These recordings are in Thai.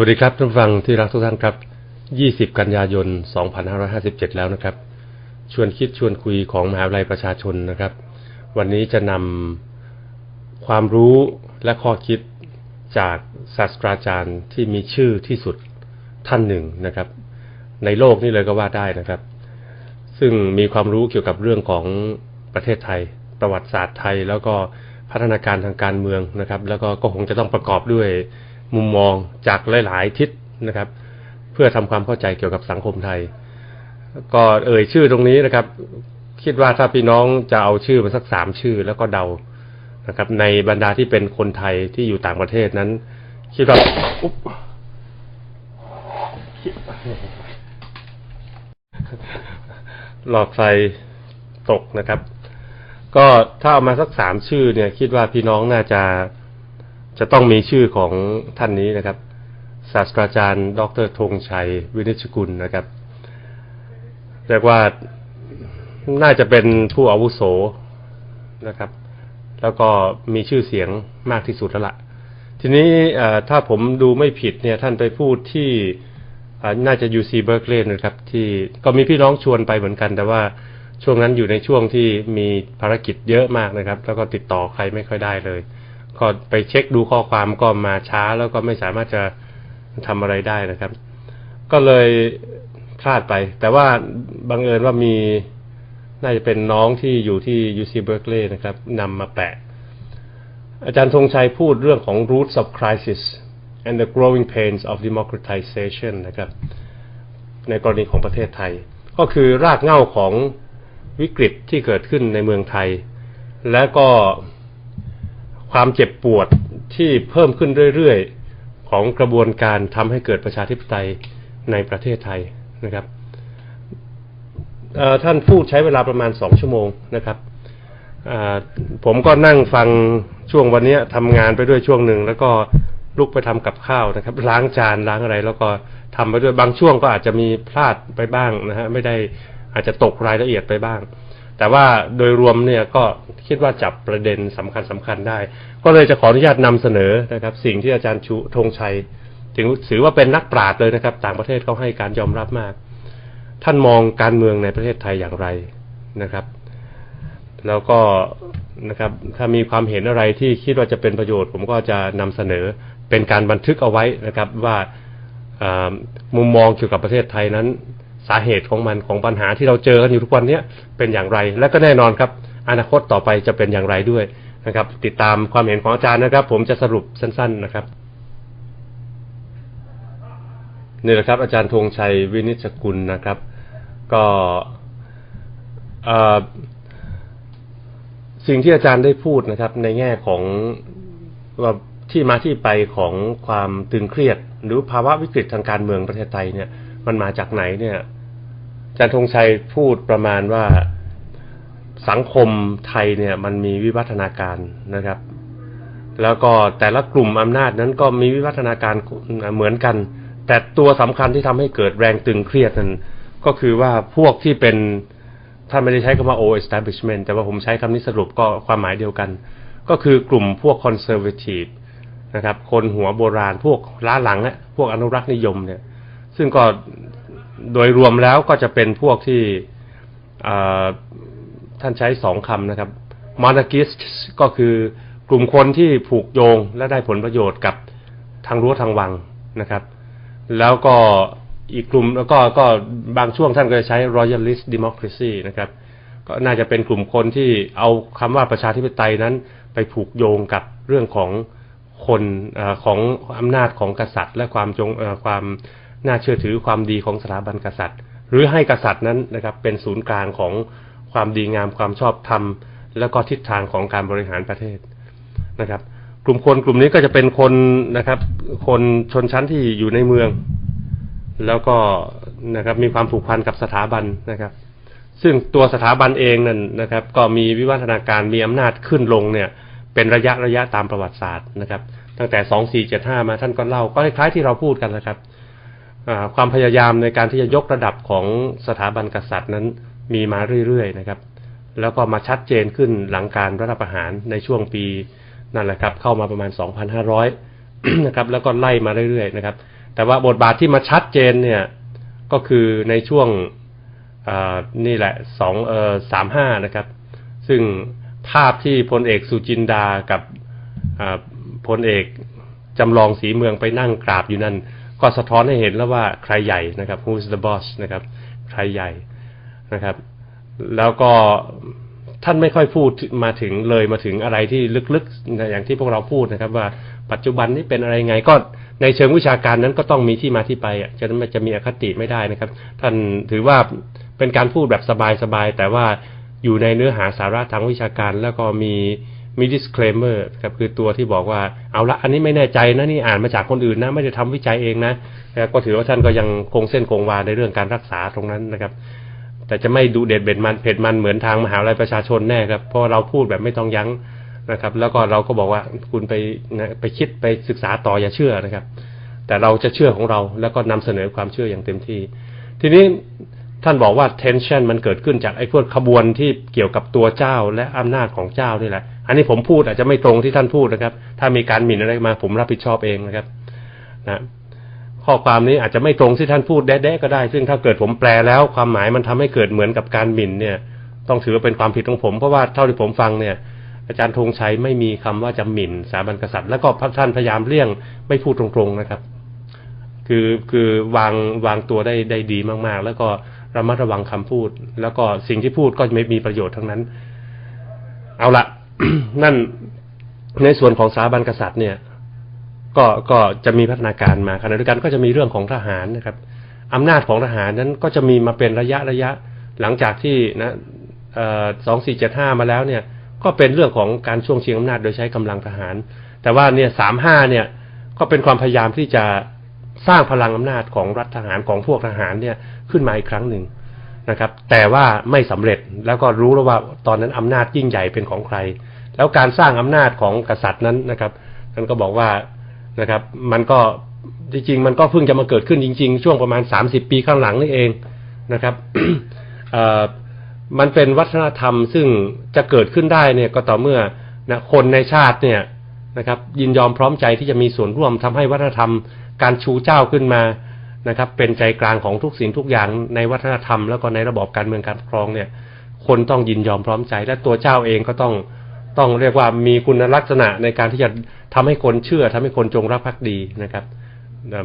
วัสดีครับท่านฟังที่รักทุกท่านครับ 20 กันยายน 2557 แล้วนะครับ ชวนคิดชวนคุยของมหาวิทยาลัยประชาชนนะครับ วันนี้จะนำความรู้และข้อคิดจากศาสตราจารย์ที่มีชื่อที่สุดท่านหนึ่งนะครับ ในโลกนี่เลยก็ว่าได้นะครับ ซึ่งมีความรู้เกี่ยวกับเรื่องของประเทศไทย ประวัติศาสตร์ไทย แล้วก็พัฒนาการทางการเมืองนะครับ แล้วก็ก็คงจะต้องประกอบด้วย มุมมองจากหลาย ๆ ทิศนะครับ เพื่อทำความเข้าใจเกี่ยวกับสังคมไทย ก็เอ่ยชื่อตรงนี้นะครับ คิดว่าถ้าพี่น้องจะเอาชื่อมาสักสามชื่อแล้วก็เดานะครับ ในบรรดาที่เป็นคนไทยที่อยู่ต่างประเทศนั้น คิดว่าอุ๊บหลอดไฟตกนะครับ ก็ถ้าเอามาสักสามชื่อเนี่ย คิดว่าพี่น้องน่าจะ จะต้องมีชื่อของท่านนี้นะครับ ศาสตราจารย์ ดรธงชัย วินิจกุลนะครับเรียกว่าน่าจะเป็นผู้อาวุโสนะครับ แล้วก็มีชื่อเสียงมากที่สุดแล้วละ่ะ ทีนี้ถ้าผมดูไม่ผิดเนี่ยท่านไปพูดที่น่าจะ UC Berkeley นะครับ ที่ก็มีพี่น้องชวนไปเหมือนกัน แต่ว่าช่วงนั้นอยู่ในช่วงที่มีภารกิจเยอะมากนะครับ แล้วก็ติดต่อใครไม่ค่อยได้เลย ก็ไปเช็คดูข้อความก็มาช้าแล้วก็ไม่สามารถจะทำอะไรได้นะครับ ก็เลยพลาดไป แต่ว่าบังเอิญว่ามีน่าจะเป็นน้องที่อยู่ที่ UC Berkeley นะครับนำมาแปะ อาจารย์ธงชัยพูดเรื่องของ roots of crisis and the growing pains of democratization นะครับ ในกรณีของประเทศไทย ก็คือรากเหง้าของวิกฤตที่เกิดขึ้นในเมืองไทย และก็ ความเจ็บปวดที่เพิ่มขึ้นเรื่อยๆ ของกระบวนการทำให้เกิดประชาธิปไตยในประเทศไทยนะครับท่านพูดใช้เวลาประมาณสองชั่วโมงนะครับผมก็นั่งฟังช่วงวันนี้ทำงานไปด้วยช่วงหนึ่งแล้วก็ลุกไปทำกับข้าวนะครับ ล้างจานล้างอะไร แล้วก็ทำไปด้วยบางช่วงก็อาจจะมีพลาดไปบ้างนะฮะไม่ได้อาจจะตกรายละเอียดไปบ้าง แต่ว่าโดยรวมเนี่ยก็คิดว่าจับประเด็นสำคัญสำคัญได้ ก็เลยจะขออนุญาตนำเสนอนะครับ สิ่งที่อาจารย์ชูธงชัย ถึงถือว่าเป็นนักปราชญ์เลยนะครับ ต่างประเทศเขาให้การยอมรับมาก ท่านมองการเมืองในประเทศไทยอย่างไรนะครับ แล้วก็นะครับ ถ้ามีความเห็นอะไรที่คิดว่าจะเป็นประโยชน์ ผมก็จะนำเสนอเป็นการบันทึกเอาไว้นะครับว่ามุมมองเกี่ยวกับประเทศไทยนั้น สาเหตุของมันของปัญหาที่เราเจอกันอยู่ทุกวันนี้เป็นอย่างไร และก็แน่นอนครับ อนาคตต่อไปจะเป็นอย่างไรด้วยนะครับ ติดตามความเห็นของอาจารย์นะครับ ผมจะสรุปสั้น ๆนะครับนี่แหละครับอาจารย์ธงชัยวินิจกุลนะครับ ก็สิ่งที่อาจารย์ได้พูดนะครับ ในแง่ของว่าที่มาที่ไปของความตึงเครียด หรือภาวะวิกฤตทางการเมืองประเทศไทยเนี่ย มันมาจากไหนเนี่ย จารย์ธงชัยพูดประมาณว่าสังคมไทยเนี่ยมันมีวิวัฒนาการนะครับ แล้วก็แต่ละกลุ่มอำนาจนั้นก็มีวิวัฒนาการเหมือนกัน แต่ตัวสำคัญที่ทำให้เกิดแรงตึงเครียดนั้นก็คือว่าพวกที่เป็นท่านไม่ได้ใช้คำว่า o establishment แต่ว่าผมใช้คำนี้สรุปก็ความหมายเดียวกัน ก็คือกลุ่มพวก conservative นะครับ คนหัวโบราณพวกล้าหลังเนี่ยพวกอนุรักษ์นิยมเนี่ย ซึ่งก็ โดยรวมแล้วก็จะเป็นพวกที่ท่านใช้สองคำนะครับ monarchist ก็คือกลุ่มคนที่ผูกโยงและได้ผลประโยชน์กับทางรั้วทางวังนะครับ แล้วก็อีกกลุ่มแล้วก็ก็บางช่วงท่านก็จะใช้ royalist democracy นะครับ ก็น่าจะเป็นกลุ่มคนที่เอาคำว่าประชาธิปไตยนั้น ไปผูกโยงกับเรื่องของคนอของอำนาจของกษัตริย์ และความจงความ น่าเชื่อถือความดีของสถาบันกษัตริย์ หรือให้กษัตริย์นั้นนะครับเป็นศูนย์กลางของความดีงามความชอบธรรม แล้วก็ทิศทางของการบริหารประเทศนะครับ กลุ่มคนกลุ่มนี้ก็จะเป็นคนนะครับ คนชนชั้นที่อยู่ในเมือง แล้วก็นะครับมีความผูกพันกับสถาบันนะครับ ซึ่งตัวสถาบันเองนั่นนะครับ ก็มีวิวัฒนาการมีอำนาจขึ้นลงเนี่ยเป็นระยะระยะตามประวัติศาสตร์นะครับ ตั้งแต่สองสี่เจ็ดห้ามาท่านก็เล่าก็คล้ายๆที่เราพูดกันนะครับ ความพยายามในการที่จะยกระดับของสถาบันกษัตริย์นั้นมีมาเรื่อยๆนะครับ แล้วก็มาชัดเจนขึ้นหลังการรัฐประหารในช่วงปีนั่นแหละครับ เข้ามาประมาณ 2,500 นะครับ แล้วก็ไล่มาเรื่อยๆนะครับ แต่ว่าบทบาทที่มาชัดเจนเนี่ยก็คือในช่วงนี่แหละสองเออสามห้านะครับ ซึ่งภาพที่พลเอกสุจินดากับพลเอกจำลองสีเมืองไปนั่งกราบอยู่นั่น ก็สะท้อนให้เห็นแล้วว่าใครใหญ่นะครับ who's the boss นะครับ ใครใหญ่นะครับ แล้วก็ท่านไม่ค่อยพูดมาถึงเลยมาถึงอะไรที่ลึกๆ อย่างที่พวกเราพูดนะครับ ว่าปัจจุบันนี้เป็นอะไรไงก็ในเชิงวิชาการนั้นก็ต้องมีที่มาที่ไปอะจะมันจะมีอคติไม่ได้นะครับ ท่านถือว่าเป็นการพูดแบบสบายๆแต่ว่าอยู่ในเนื้อหาสาระทางวิชาการแล้วก็มี มี disclaimer ครับคือตัวที่บอกว่าเอาละอันนี้ไม่แน่ใจนะนี่อ่านมาจากคนอื่นนะไม่ได้ทำวิจัยเองนะแล้วก็ถือว่าท่านก็ยังคงเส้นคงวาในเรื่องการรักษาตรงนั้นนะครับ แต่จะไม่ดูเด็ดเบ็ดมันเผ็ดมันเหมือนทางมหาวิทยาลัยประชาชนแน่ครับเพราะเราพูดแบบไม่ต้องยั้งนะครับ แล้วก็เราก็บอกว่าคุณไปนะไปคิดไปศึกษาต่ออย่าเชื่อนะครับ แต่เราจะเชื่อของเราแล้วก็นำเสนอความเชื่ออย่างเต็มที่ ทีนี้ท่านบอกว่า tension มันเกิดขึ้นจากไอ้พวกขบวนที่เกี่ยวกับตัวเจ้าและอำนาจของเจ้านี่แหละ อันนี้ผมพูดอาจจะไม่ตรงที่ท่านพูดนะครับ ถ้ามีการหมิ่นอะไรมา ผมรับผิดชอบเองนะครับ นะข้อความนี้อาจจะไม่ตรงที่ท่านพูดแด้ๆก็ได้ ซึ่งถ้าเกิดผมแปลแล้วความหมายมันทำให้เกิดเหมือนกับการหมิ่นเนี่ย ต้องถือว่าเป็นความผิดของผม เพราะว่าเท่าที่ผมฟังเนี่ย อาจารย์ธงชัยไม่มีคำว่าจะหมิ่นสถาบันกษัตริย์ แล้วก็พระท่านพยายามเลี่ยงไม่พูดตรงๆนะครับ คือคือวางวางตัวได้ได้ดีมากๆ แล้วก็ระมัดระวังคำพูด แล้วก็สิ่งที่พูดก็ไม่มีประโยชน์ทั้งนั้น เอาละ นั่นในส่วนของสถาบันกษัตริย์เนี่ย ก็ก็จะมีพัฒนาการมาขณะเดียวกันก็จะมีเรื่องของทหารนะครับอำนาจของทหารนั้นก็จะมีมาเป็นระยะระยะหลังจากที่นะสองสี่เจ็ดห้ามาแล้วเนี่ย ก็เป็นเรื่องของการช่วงชิงอำนาจโดยใช้กำลังทหาร แต่ว่าเนี่ยสามห้าเนี่ยก็เป็นความพยายามที่จะสร้างพลังอำนาจของรัฐทหารของพวกทหารเนี่ยขึ้นมาอีกครั้งหนึ่ง นะครับ แต่ว่าไม่สำเร็จแล้วก็รู้แล้วว่าตอนนั้นอำนาจยิ่งใหญ่เป็นของใคร แล้วการสร้างอำนาจของกษัตริย์นั้นนะครับท่านก็บอกว่านะครับ มันก็จริงๆมันก็เพิ่งจะมาเกิดขึ้นจริง ๆ ช่วงประมาณ 30 ปีข้างหลังนี่เองนะครับมันเป็นวัฒนธรรมซึ่งจะเกิดขึ้นได้เนี่ยก็ต่อเมื่อนะคนในชาติเนี่ยนะครับ ยินยอมพร้อมใจที่จะมีส่วนร่วมทำให้วัฒนธรรมการชูเจ้าขึ้นมา นะครับ เป็นใจกลางของทุกสิ่งทุกอย่างในวัฒนธรรมแล้วก็ในระบอบการเมืองการปกครองเนี่ย คนต้องยินยอมพร้อมใจ และตัวเจ้าเองก็ต้องต้องเรียกว่ามีคุณลักษณะในการที่จะทำให้คนเชื่อทำให้คนจงรักภักดีนะครับ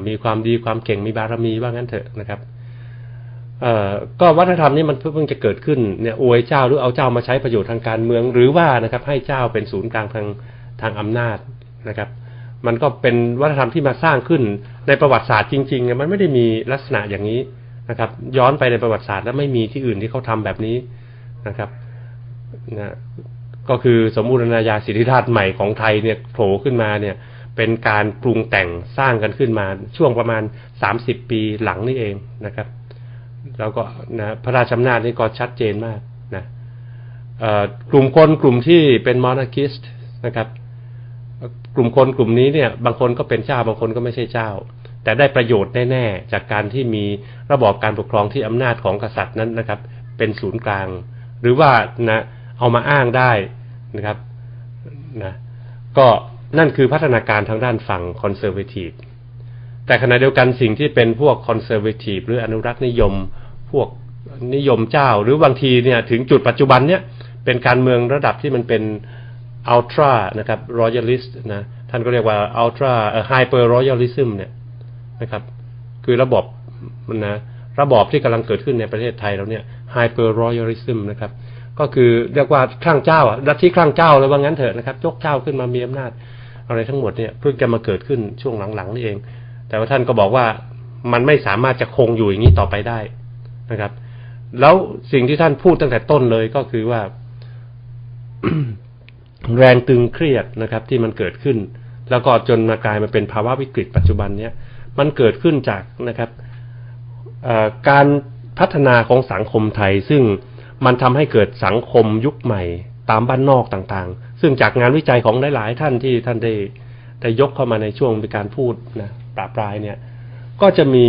มีความดีความเก่งมีบารมีว่างั้นเถอะนะครับเอ่อก็วัฒนธรรมนี้มันเพิ่งจะเกิดขึ้นเนี่ยอวยเจ้าหรือเอาเจ้ามาใช้ประโยชน์ทางการเมือง หรือว่านะครับให้เจ้าเป็นศูนย์กลางทางทางอำนาจนะครับ มันก็เป็นวัฒนธรรมที่มาสร้างขึ้น ในประวัติศาสตร์จริงๆมันไม่ได้มีลักษณะอย่างนี้นะครับ ย้อนไปในประวัติศาสตร์แล้วไม่มีที่อื่นที่เขาทำแบบนี้นะครับนะก็คือสมบูรณาญาสิทธิราชใหม่ของไทยเนี่ยโผล่ขึ้นมาเนี่ย เป็นการปรุงแต่งสร้างกันขึ้นมาช่วงประมาณสามสิบปีหลังนี่เองนะครับ แล้วก็นะพระราชอำนาจนี่ก็ชัดเจนมากนะกลุ่มคนกลุ่มที่เป็นมอนาคิสต์นะครับ กลุ่มคนกลุ่มนี้เนี่ย บางคนก็เป็นเจ้าบางคนก็ไม่ใช่เจ้า แต่ได้ประโยชน์แน่ๆจากการที่มีระบอบการปกครองที่อำนาจของกษัตริย์นั้นนะครับ เป็นศูนย์กลาง หรือว่านะเอามาอ้างได้นะครับนะก็นั่นคือพัฒนาการทางด้านฝั่งคอนเซอร์เวทีฟแต่ขณะเดียวกันสิ่งที่เป็นพวกคอนเซอร์เวทีฟหรืออนุรักษ์นิยม พวกนิยมเจ้า หรือบางทีเนี่ยถึงจุดปัจจุบันเนี่ยเป็นการเมืองระดับที่มันเป็น อัลตรานะครับรอยัลิสต์นะ ท่านก็เรียกว่าอัลตร้าไฮเปอร์รอยัลิซึมเนี่ยนะครับ คือระบบนะระบอบที่กำลังเกิดขึ้นในประเทศไทยเราเนี่ยไฮเปอร์รอยัลิซึมนะครับ ก็คือเรียกว่าคลั่งเจ้าอะลัทธิคลั่งเจ้าเลยว่างั้นเถอะนะครับ ยกเจ้าขึ้นมามีอำนาจ อะไรทั้งหมดเนี่ยเพิ่งจะมาเกิดขึ้นช่วงหลังๆนี่เอง แต่ว่าท่านก็บอกว่ามันไม่สามารถจะคงอยู่อย่างนี้ต่อไปได้นะครับ แล้วสิ่งที่ท่านพูดตั้งแต่ต้นเลยก็คือว่า แรงตึงเครียดนะครับที่มันเกิดขึ้น แล้วก็จนมากลายมาเป็นภาวะวิกฤตปัจจุบันเนี้ยมันเกิดขึ้นจากนะครับการพัฒนาของสังคมไทย ซึ่งมันทำให้เกิดสังคมยุคใหม่ตามบ้านนอกต่างๆ ซึ่งจากงานวิจัยของหลาย ๆ ท่านที่ท่านได้ได้ยกเข้ามาในช่วงในการพูดนะปราปรายเนี่ยก็จะมี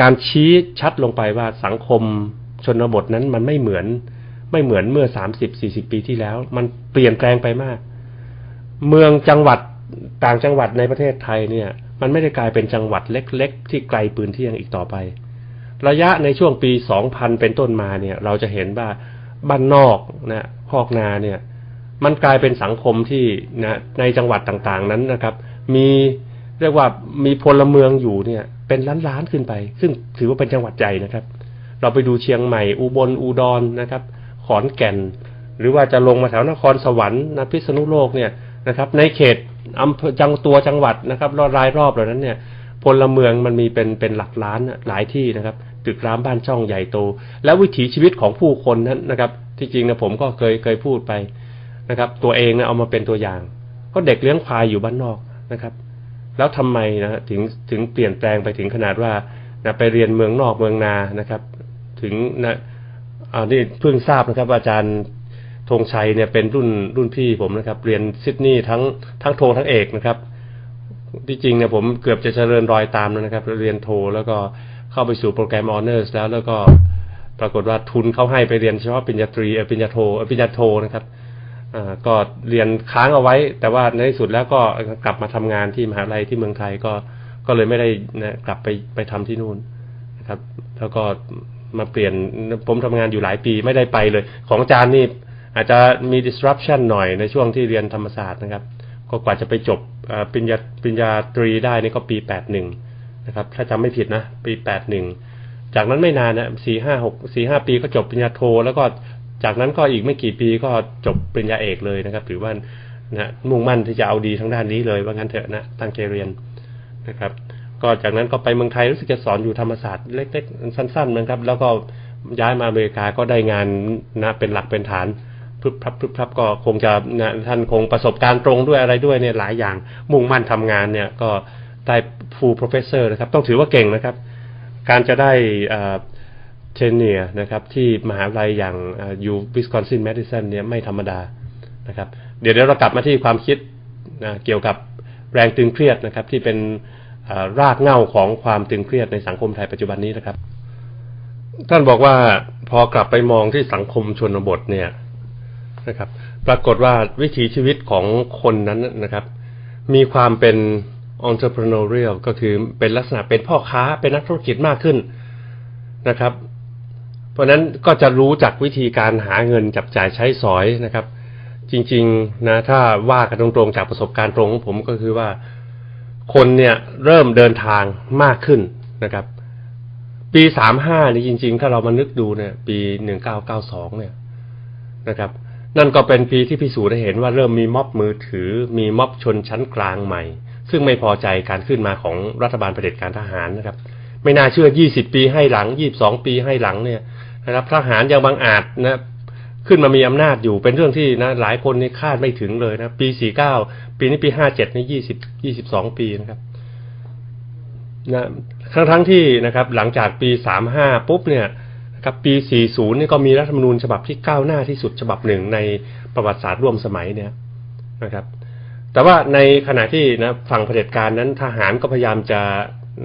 การชี้ชัดลงไปว่าสังคมชนบทนั้นมันไม่เหมือน ไม่เหมือนเมื่อสามสิบสี่สิบปีที่แล้ว มันเปลี่ยนแปลงไปมาก เมืองจังหวัดต่างจังหวัดในประเทศไทยเนี่ย มันไม่ได้กลายเป็นจังหวัดเล็ก ๆ ที่ไกลปืนเที่ยงอีกต่อไป ระยะในช่วงปี2000เป็นต้นมาเนี่ย เราจะเห็นว่าบ้านนอกนะพอกนาเนี่ย มันกลายเป็นสังคมที่นะในจังหวัดต่างๆนั้นนะครับ มีเรียกว่ามีพลเมืองอยู่เนี่ย เป็นล้านๆขึ้นไป ซึ่งถือว่าเป็นจังหวัดใหญ่นะครับ เราไปดูเชียงใหม่ อุบลอุดรนะครับ ขอนแก่น หรือว่าจะลงมาแถวนครสวรรค์นะพิษณุโลกเนี่ยนะครับ ในเขตอำเภอจังตัวจังหวัดนะครับรอบรายรอบเหล่านั้นเนี่ยพลเมืองมันมีเป็นเป็นหลักล้านหลายที่นะครับตึกรามบ้านช่องใหญ่โต แล้ววิถีชีวิตของผู้คนนั้นนะครับ ที่จริงนะผมก็เคยเคยพูดไปนะครับ ตัวเองนะเอามาเป็นตัวอย่าง ก็เด็กเลี้ยงควายอยู่บ้านนอกนะครับ แล้วทำไมนะถึงถึงเปลี่ยนแปลงไปถึงขนาดว่านะไปเรียนเมืองนอกเมืองนานะครับ ถึงนะ อ่านี่เพิ่งทราบนะครับ อาจารย์ธงชัยเนี่ยเป็นรุ่นรุ่นพี่ผมนะครับ เรียนซิดนีย์ทั้งทั้งโททั้งเอกนะครับ ที่จริงเนี่ยผมเกือบจะเจริญรอยตามแล้วนะครับ เรียนโทแล้วก็เข้าไปสู่โปรแกรมออเนอร์สแล้วแล้วก็ปรากฏว่าทุนเขาให้ไปเรียนเฉพาะปริญญาตรีปริญญาโทปริญญาโทนะครับอ่าก็เรียนค้างเอาไว้ แต่ว่าในที่สุดแล้วก็กลับมาทำงานที่มหาลัยที่เมืองไทยก็ก็เลยไม่ได้นะกลับไปไปทำที่นู่นนะครับ แล้วก็ มาเปลี่ยนผมทำงานอยู่หลายปีไม่ได้ไปเลย ของอาจารย์นี่อาจจะมี disruption หน่อยในช่วงที่เรียนธรรมศาสตร์นะครับ ก็กว่าจะไปจบปริญญาปริญญาตรีได้นี่ก็ปีแปดหนึ่งนะครับ ถ้าจำไม่ผิดนะ ปีแปดหนึ่งจากนั้นไม่นานนะสี่ห้าหกสี่ห้าปีก็จบปริญญาโท แล้วก็จากนั้นก็อีกไม่กี่ปีก็จบปริญญาเอกเลยนะครับถือว่านะมุ่งมั่นที่จะเอาดีทางด้านนี้เลยว่างั้นเถอะนะตั้งใจเรียนนะครับ ก็จากนั้นก็ไปเมืองไทยรู้สึกจะสอนอยู่ธรรมศาสตร์เล็กๆ สั้นๆนะครับ แล้วก็ย้ายมาอเมริกาก็ได้งานนะเป็นหลักเป็นฐานพึบพับพึบพับก็คงจะนะท่านคงประสบการณ์ตรงด้วยอะไรด้วยเนี่ยหลายอย่างมุ่งมั่นทำงานเนี่ยก็ได้ full professor นะครับ ต้องถือว่าเก่งนะครับ การจะได้เทเนียนะครับ ที่มหาวิทยาลัยอย่างยูวิสคอนซินแมดิสันเนี่ยไม่ธรรมดานะครับ เดี๋ยวเรากลับมาที่ความคิดนะเกี่ยวกับแรงตึงเครียดนะครับ ที่เป็น รากเหง้าของความตึงเครียดในสังคมไทยปัจจุบันนี้นะครับ ท่านบอกว่าพอกลับไปมองที่สังคมชนบทเนี่ยนะครับ ปรากฏว่าวิถีชีวิตของคนนั้นนะครับ มีความเป็น entrepreneurial ก็คือเป็นลักษณะเป็นพ่อค้าเป็นนักธุรกิจมากขึ้นนะครับ เพราะฉะนั้นก็จะรู้จักวิธีการหาเงินจับจ่ายใช้สอยนะครับ จริง ๆ นะถ้าว่ากันตรงๆจากประสบการณ์ตรงของผมก็คือว่า คนเนี่ยเริ่มเดินทางมากขึ้นนะครับ ปีสามห้านี่จริง ๆ ถ้าเรามานึกดูเนี่ย ปีหนึ่งเก้าเก้าสองเนี่ยนะครับ นั่นก็เป็นปีที่พิสูจน์ได้เห็นว่าเริ่มมีม็อบมือถือ มีม็อบชนชั้นกลางใหม่ ซึ่งไม่พอใจการขึ้นมาของรัฐบาลเผด็จการทหารนะครับ ไม่น่าเชื่อ20ปีให้หลัง22ปีให้หลังเนี่ยนะครับทหารยังบังอาจนะ ขึ้นมามีอำนาจอยู่เป็นเรื่องที่นะหลายคนนี่คาดไม่ถึงเลยนะปี49ปีนี้ปี57นี่20 22ปีนะครับนะทั้งทั้งๆที่นะครับ หลังจากปี35ปุ๊บเนี่ยนะครับปี40นี่ก็มีรัฐธรรมนูญฉบับที่ก้าวหน้าที่สุดฉบับหนึ่งในประวัติศาสตร์ร่วมสมัยเนี่ยนะครับ แต่ว่าในขณะที่นะฝั่งเผด็จการนั้นทหารก็พยายามจะ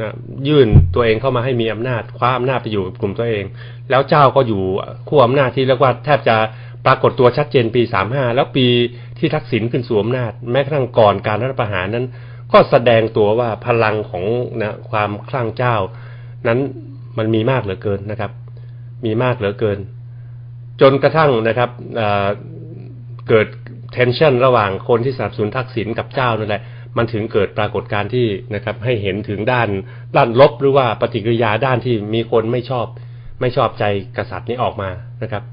นะยื่นตัวเองเข้ามาให้มีอำนาจคว้าอำนาจไปอยู่กับกลุ่มตัวเอง แล้วเจ้าก็อยู่ขั้วอำนาจที่เรียกว่าแทบจะปรากฏตัวชัดเจนปี35แล้วปีที่ทักษิณขึ้นสู่อำนาจ แม้กระทั่งก่อนการรัฐประหารนั้น ก็แสดงตัวว่าพลังของนะความคลั่งเจ้า นั้นมันมีมากเหลือเกินนะครับ มีมากเหลือเกิน จนกระทั่งนะครับเเกิด tension ระหว่างคนที่สนับสนุนทักษิณกับเจ้านั่นแหละ มันถึงเกิดปรากฏการณ์ที่นะครับ ให้เห็นถึงด้านด้านลบหรือว่าปฏิกิริยาด้านที่มีคนไม่ชอบ ไม่ชอบใจกษัตริย์นี้ออกมานะครับ